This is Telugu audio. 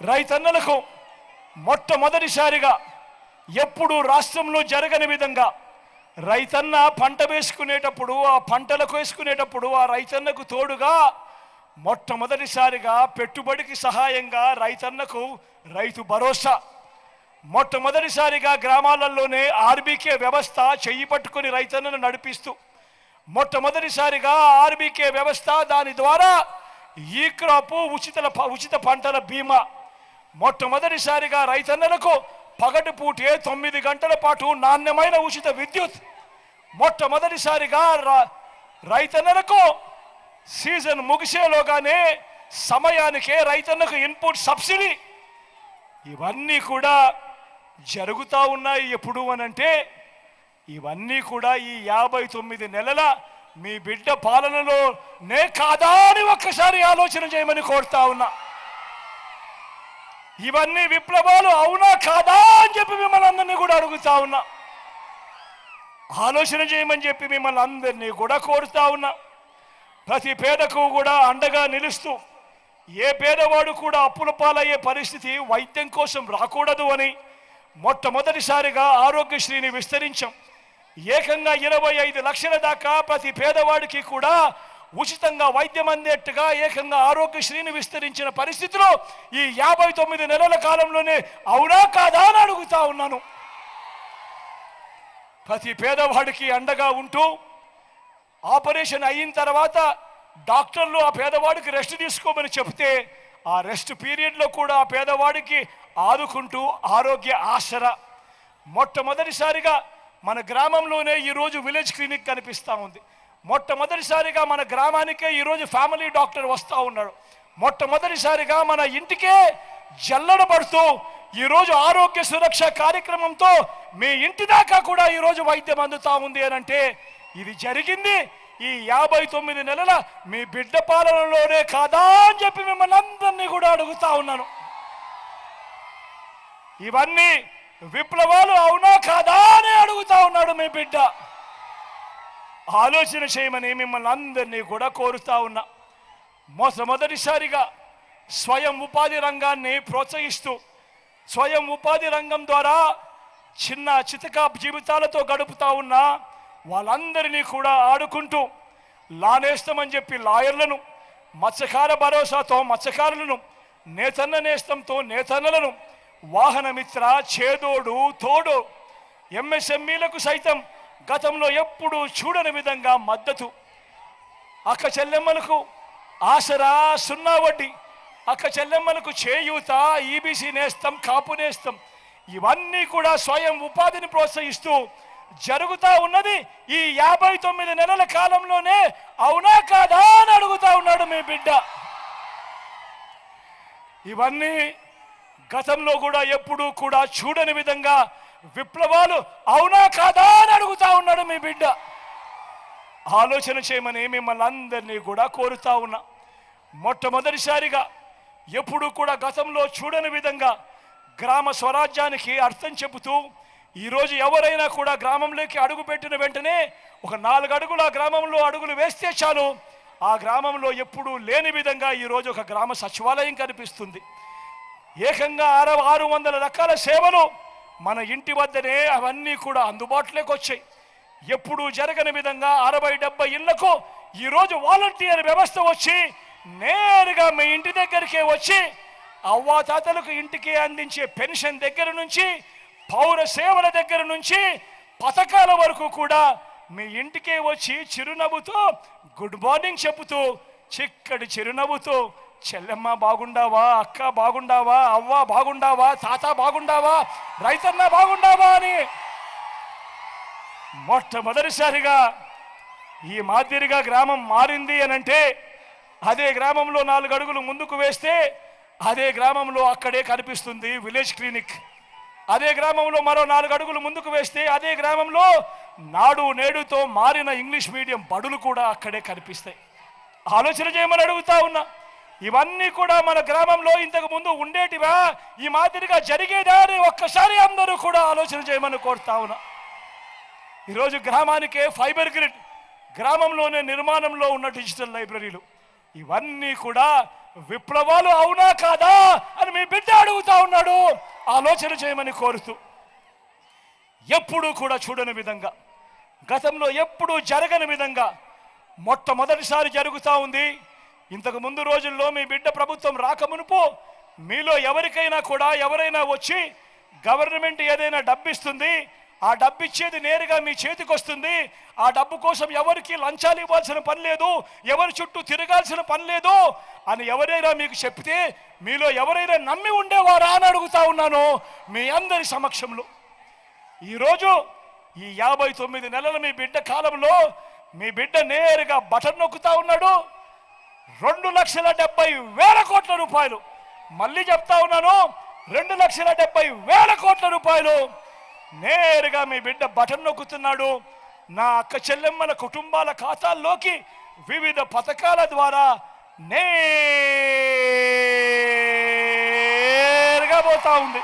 రైతన్నలకు మొట్టమొదటిసారిగా ఎప్పుడు రాష్ట్రంలో జరగని విధంగా రైతన్న పంట వేసుకునేటప్పుడు ఆ పంటలకు వేసుకునేటప్పుడు ఆ రైతన్నకు తోడుగా మొట్టమొదటిసారిగా పెట్టుబడికి సహాయంగా రైతన్నకు రైతు భరోసా. మొట్టమొదటిసారిగా గ్రామాలలోనే ఆర్బీకే వ్యవస్థ చెయ్యి పట్టుకుని రైతన్నను నడిపిస్తూ మొట్టమొదటిసారిగా ఆర్బీకే వ్యవస్థ దాని ద్వారా ఈ క్రాప్ ఉచిత ఉచిత పంటల బీమా మొట్టమొదటిసారిగా రైతన్నలకు పగటి పూటే తొమ్మిది గంటల పాటు నాణ్యమైన ఉచిత విద్యుత్. మొట్టమొదటిసారిగా రైతన్నలకు సీజన్ ముగిసేలోగానే సమయానికే రైతన్నకు ఇన్పుట్ సబ్సిడీ. ఇవన్నీ కూడా జరుగుతూ ఉన్నాయి ఎప్పుడు అనంటే ఇవన్నీ కూడా ఈ యాభై తొమ్మిది నెలల మీ బిడ్డ పాలనలో నే కాదా అని ఒక్కసారి ఆలోచన చేయమని కోరుతా ఉన్నా. ఇవన్నీ విప్లవాలు అవునా కాదా అని చెప్పి మిమ్మల్ని అందరినీ కూడా అడుగుతా ఉన్నా. ఆలోచన చేయమని చెప్పి మిమ్మల్ని అందరినీ కూడా కోరుతా ఉన్నా. ప్రతి పేదకు కూడా అండగా నిలుస్తూ ఏ పేదవాడు కూడా అప్పుల పాలయ్యే పరిస్థితి వైద్యం కోసం రాకూడదు అని మొట్టమొదటిసారిగా ఆరోగ్యశ్రీని విస్తరించాం. ఏకంగా ఇరవై ఐదు లక్షల దాకా ప్రతి పేదవాడికి కూడా ఉచితంగా వైద్యం అందేట్టుగా ఏకంగా ఆరోగ్యశ్రీని విస్తరించిన పరిస్థితిలో ఈ యాభై తొమ్మిది నెలల కాలంలోనే అవునా కాదా అని అడుగుతా ఉన్నాను. ప్రతి పేదవాడికి అండగా ఉంటూ ఆపరేషన్ అయిన తర్వాత డాక్టర్లు ఆ పేదవాడికి రెస్ట్ తీసుకోమని చెప్తే ఆ రెస్ట్ పీరియడ్లో కూడా ఆ పేదవాడికి ఆదుకుంటూ ఆరోగ్య ఆసర. మొట్టమొదటిసారిగా మన గ్రామంలోనే ఈరోజు విలేజ్ క్లినిక్ కనిపిస్తూ ఉంది. మొట్టమొదటిసారిగా మన గ్రామానికే ఈరోజు ఫ్యామిలీ డాక్టర్ వస్తూ ఉన్నాడు. మొట్టమొదటిసారిగా మన ఇంటికే జల్లడ పడుతూ ఈరోజు ఆరోగ్య సురక్ష కార్యక్రమంతో మీ ఇంటి దాకా కూడా ఈరోజు వైద్యం అందుతా ఉంది అని అంటే ఇది జరిగింది. ఈ యాభై తొమ్మిది నెలల మీ బిడ్డ పాలనలోనే కాదా అని చెప్పి మిమ్మల్ని అందరినీ కూడా అడుగుతా ఉన్నాను. ఇవన్నీ విప్లవాలు అవునా కాదా అని అడుగుతా ఉన్నాడు మీ బిడ్డ. ఆలోచన చేయమని మిమ్మల్ని అందరినీ కూడా కోరుతా ఉన్నా. మొట్టమొదటిసారిగా స్వయం ఉపాధి రంగాన్ని ప్రోత్సహిస్తూ స్వయం ఉపాధి రంగం ద్వారా చిన్న చితక జీవితాలతో గడుపుతా ఉన్న వాళ్ళందరినీ కూడా ఆడుకుంటూ లానేస్తామని చెప్పి లాయర్లను మత్స్యకార భరోసాతో మత్స్యకారులను నేతన్న నేస్తంతో నేతన్నలను వాహనమిత్ర చేదోడు తోడు ఎంఎస్ఎంఈలకు సైతం గతంలో ఎప్పుడూ చూడని విధంగా మద్దతు. అక్క చెల్లెమ్మలకు ఆసరా సున్నా వడ్డీ. అక్క చెల్లెమ్మలకు చేయూత ఈబీసీ నేస్తం కాపు నేస్తం. ఇవన్నీ కూడా స్వయం ఉపాధిని ప్రోత్సహిస్తూ జరుగుతా ఉన్నది ఈ యాభై తొమ్మిది నెలల కాలంలోనే. అవునా కాదా అని అడుగుతా ఉన్నాడు మీ బిడ్డ. ఇవన్నీ గతంలో కూడా ఎప్పుడూ కూడా చూడని విధంగా విప్లవాలు అవునా కాదా అని అడుగుతా ఉన్నాడు మీ బిడ్డ. ఆలోచన చేయమని మిమ్మల్ని అందరినీ కూడా కోరుతా ఉన్నా. మొట్టమొదటిసారిగా ఎప్పుడు కూడా గతంలో చూడని విధంగా గ్రామ స్వరాజ్యానికి అర్థం చెబుతూ ఈరోజు ఎవరైనా కూడా గ్రామంలోకి అడుగు పెట్టిన వెంటనే ఒక నాలుగు అడుగులు ఆ గ్రామంలో అడుగులు వేస్తే చాలు. ఆ గ్రామంలో ఎప్పుడూ లేని విధంగా ఈరోజు ఒక గ్రామ సచివాలయం కనిపిస్తుంది. ఏకంగా ఆరు ఆరు వందల రకాల సేవలు మన ఇంటి వద్దనే అవన్నీ కూడా అందుబాటులోకి వచ్చాయి. ఎప్పుడూ జరగని విధంగా అరవై డెబ్బై ఇళ్ళకు ఈరోజు వాలంటీర్ వ్యవస్థ వచ్చి నేరుగా మీ ఇంటి దగ్గరికే వచ్చి అవ్వాతాతలకు ఇంటికి అందించే పెన్షన్ దగ్గర నుంచి పౌర సేవల దగ్గర నుంచి పథకాల వరకు కూడా మీ ఇంటికే వచ్చి చిరునవ్వుతో గుడ్ మార్నింగ్ చెబుతూ చిక్కడి చిరునవ్వుతో చెల్లెమ్మ బాగుండావా అక్క బాగుండావా అవ్వ బాగుండావా తాత బాగుండావా రైతన్న బాగుండావా అని మొట్టమొదటిసారిగా ఈ మాదిరిగా గ్రామం మారింది అని అంటే అదే గ్రామంలో నాలుగు అడుగులు ముందుకు వేస్తే అదే గ్రామంలో అక్కడే కనిపిస్తుంది విలేజ్ క్లినిక్. అదే గ్రామంలో మరో నాలుగు అడుగులు ముందుకు వేస్తే అదే గ్రామంలో నాడు నేడుతో మారిన ఇంగ్లీష్ మీడియం బడులు కూడా అక్కడే కనిపిస్తాయి. ఆలోచన చేయమని అడుగుతా ఉన్నా. ఇవన్నీ కూడా మన గ్రామంలో ఇంతకు ముందు ఉండేటివా? ఈ మాదిరిగా జరిగేదా అని ఒక్కసారి అందరూ కూడా ఆలోచన చేయమని కోరుతా ఉన్నా. ఈరోజు గ్రామానికే ఫైబర్ గ్రిడ్ గ్రామంలోనే నిర్మాణంలో ఉన్న డిజిటల్ లైబ్రరీలు. ఇవన్నీ కూడా విప్లవాలు అవునా కాదా అని మీ బిడ్డ అడుగుతా ఉన్నాడు. ఆలోచన చేయమని కోరుతూ. ఎప్పుడూ కూడా చూడని విధంగా గతంలో ఎప్పుడూ జరగని విధంగా మొట్టమొదటిసారి జరుగుతూ ఉంది. ఇంతకు ముందు రోజుల్లో మీ బిడ్డ ప్రభుత్వం రాకమునుపు మీలో ఎవరికైనా కూడా ఎవరైనా వచ్చి గవర్నమెంట్ ఏదైనా డబ్బు ఇస్తుంది ఆ డబ్బు ఇచ్చేది నేరుగా మీ చేతికి వస్తుంది ఆ డబ్బు కోసం ఎవరికి లంచాలు ఇవ్వాల్సిన పని లేదు ఎవరి చుట్టూ తిరగాల్సిన పని లేదు అని ఎవరైనా మీకు చెప్తే మీలో ఎవరైనా నమ్మి ఉండేవారా అని అడుగుతా ఉన్నాను మీ అందరి సమక్షంలో. ఈరోజు ఈ యాభై తొమ్మిది నెలల మీ బిడ్డ కాలంలో మీ బిడ్డ నేరుగా బటన్ నొక్కుతా ఉన్నాడు. రెండు లక్షల డెబ్బై వేల కోట్ల రూపాయలు. మళ్ళీ చెప్తా ఉన్నాను రెండు లక్షల డెబ్బై వేల కోట్ల రూపాయలు. నేరుగా మీ బిడ్డ బటన్ నొక్కుతున్నాడు. నా అక్క చెల్లెమ్మల కుటుంబాల ఖాతాల్లోకి వివిధ పథకాల ద్వారా నేరుగా పోతా ఉంది.